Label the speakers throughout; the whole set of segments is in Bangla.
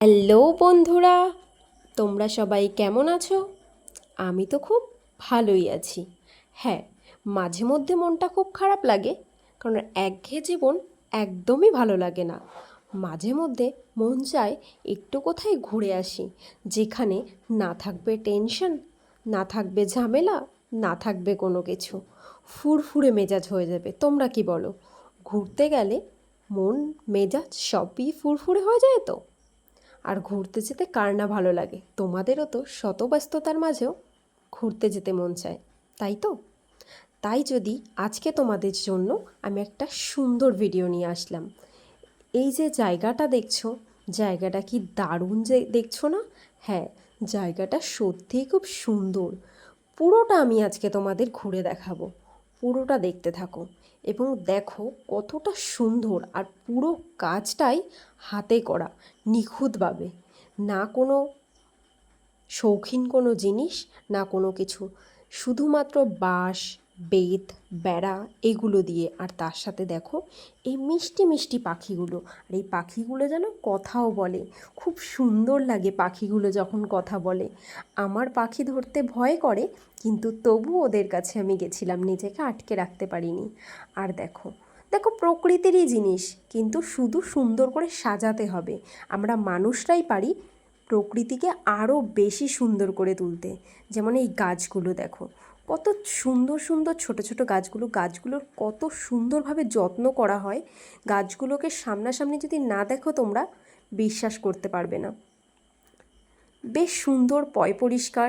Speaker 1: হ্যালো বন্ধুরা, তোমরা সবাই কেমন আছো? আমি তো খুব ভালোই আছি। হ্যাঁ মাঝে মধ্যে মনটা খুব খারাপ লাগে, কারণ একঘেয়ে জীবন একদমই ভালো লাগে না। মাঝে মধ্যে মন চায় একটু কোথায় ঘুরে আসি, যেখানে না থাকবে টেনশন, না থাকবে ঝামেলা, না থাকবে কোনো কিছু। ফুরফুরে মেজাজ হয়ে যাবে, তোমরা কি বলো? ঘুরতে গেলে মন, মেজাজ সবই ফুরফুরে হয়ে যায় তো? আর ঘুরতে যেতে কার না ভালো লাগে? তোমাদেরও তো শত ব্যস্ততার মাঝেও ঘুরতে যেতে মন চায়, তাই তো? তাই যদি আজকে তোমাদের জন্য আমি একটা সুন্দর ভিডিও নিয়ে আসলাম। এই যে জায়গাটা দেখছ, জায়গাটা কি দারুণ যে দেখছ না? হ্যাঁ জায়গাটা সত্যিই খুব সুন্দর। পুরোটা আমি আজকে তোমাদের ঘুরে দেখাবো। পুরোটা দেখতে থাকো এবং দেখো কতটা সুন্দর আর পুরো কাজটাই হাতে করা, নিখুঁতভাবে। না কোনো শৌখিন কোনো জিনিস, না কোনো কিছু। শুধুমাত্র বাঁশ বেত, বেড়া এগুলো দিয়ে। আর তার সাথে দেখো এই মিষ্টি মিষ্টি পাখিগুলো। আর এই পাখিগুলো যেন কথাও বলে। খুব সুন্দর লাগে পাখিগুলো যখন কথা বলে। আমার পাখি ধরতে ভয় করে, কিন্তু তবু ওদের কাছে আমি গেছিলাম, নিজেকে আটকে রাখতে পারিনি। আর দেখো দেখো প্রকৃতিরই জিনিস, কিন্তু শুধু সুন্দর করে সাজাতে হবে। আমরা মানুষরাই পারি প্রকৃতিকে আরও বেশি সুন্দর করে তুলতে। যেমন এই গাছগুলো দেখো কত সুন্দর সুন্দর ছোট ছোট গাছগুলো, গাছগুলোর কত সুন্দরভাবে যত্ন করা হয়। গাছগুলোকে সামনাসামনি যদি না দেখো তোমরা, বিশ্বাস করতে পারবে না। বেশ সুন্দর পয় পরিষ্কার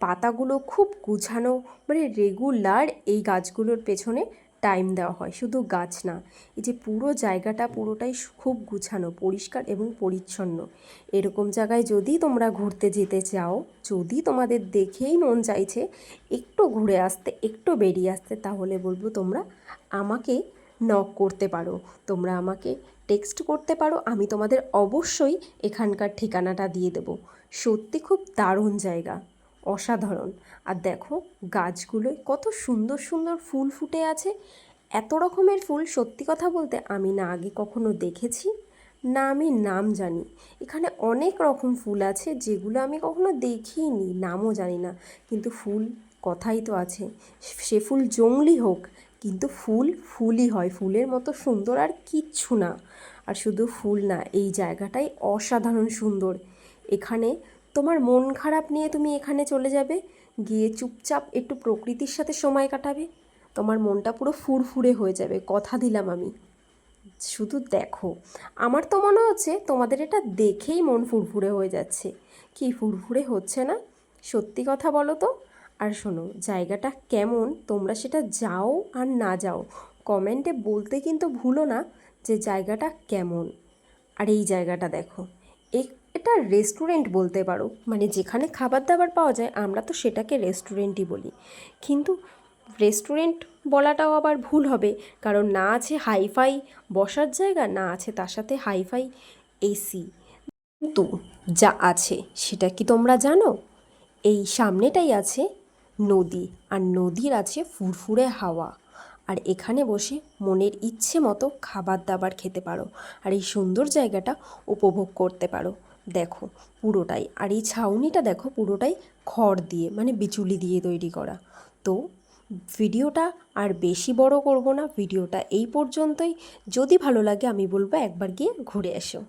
Speaker 1: পাতাগুলো খুব গুছানো মানে রেগুলার এই গাছগুলোর পেছনে টাইম দেওয়া হয়, শুধু গাছ না। এই যে পুরো জায়গাটা পুরোটাই খুব গুছানো, পরিষ্কার এবং পরিচ্ছন্ন। এরকম জায়গায় যদি তোমরা ঘুরতে যেতে চাও, যদি তোমাদের দেখেই মন চাইছে একটু ঘুরে আসতে, একটু বেরিয়ে আসতে, তাহলে বলব তোমরা আমাকে নক করতে পারো। তোমরা আমাকে টেক্সট করতে পারো, আমি তোমাদের অবশ্যই এখানকার ঠিকানাটা দিয়ে দেবো। সত্যি খুব দারুণ জায়গা। অসাধারণ। আর দেখো, গাছগুলোয় কত সুন্দর সুন্দর ফুল ফুটে আছে। এত রকমের ফুল সত্যি কথা বলতে আমি না আগে কখনো দেখেছি, না আমি নাম জানি। এখানে অনেক রকম ফুল আছে যেগুলো আমি কখনো দেখিনি, নামও জানি না। কিন্তু ফুল কথাই তো আছে। সে ফুল জংলি হোক, কিন্তু ফুল ফুলই হয়। ফুলের মতো সুন্দর আর কিচ্ছু না। আর শুধু ফুল না, এই জায়গাটাই অসাধারণ সুন্দর। এখানে তোমার মন খারাপ নিয়ে তুমি এখানে চলে যাবে, গিয়ে চুপচাপ একটু প্রকৃতির সাথে সময় কাটাবে, তোমার মনটা পুরো ফুরফুরে হয়ে যাবে, কথা দিলাম আমি। শুধু দেখো, আমার তো মনে হচ্ছে তোমাদের এটা দেখেই মন ফুরফুরে হয়ে যাচ্ছে। কি ফুরফুরে হচ্ছে না? সত্যি কথা বলো তো। আর শোনো, জায়গাটা কেমন, তোমরা সেটা যাও আর না যাও, কমেন্টে বলতে কিন্তু ভুলো না যে জায়গাটা কেমন। আর এই জায়গাটা দেখো এ- এটা রেস্টুরেন্ট বলতে পারো। মানে যেখানে খাবার দাবার পাওয়া যায়, আমরা তো সেটাকে রেস্টুরেন্টই বলি। কিন্তু রেস্টুরেন্ট বলাটাও আবার ভুল হবে, কারণ না আছে হাইফাই বসার জায়গা, না আছে তার সাথে হাইফাই এসি কিন্তু যা আছে, সেটা কি তোমরা জানো? এই সামনেটাই আছে নদী, আর নদীর আছে ফুরফুরে হাওয়া। আর এখানে বসে মনের ইচ্ছে মতো খাবার দাবার খেতে পারো, আর এই সুন্দর জায়গাটা উপভোগ করতে পারো। দেখো পুরোটাই। আর এই ছাউনিটা দেখো পুরোটাই খড় দিয়ে মানে বিচুলি দিয়ে তৈরি করা। তো ভিডিওটা আর বেশি বড় করব না, ভিডিওটা এই পর্যন্তই। যদি ভালো লাগে আমি বলব একবার গিয়ে ঘুরে এসো।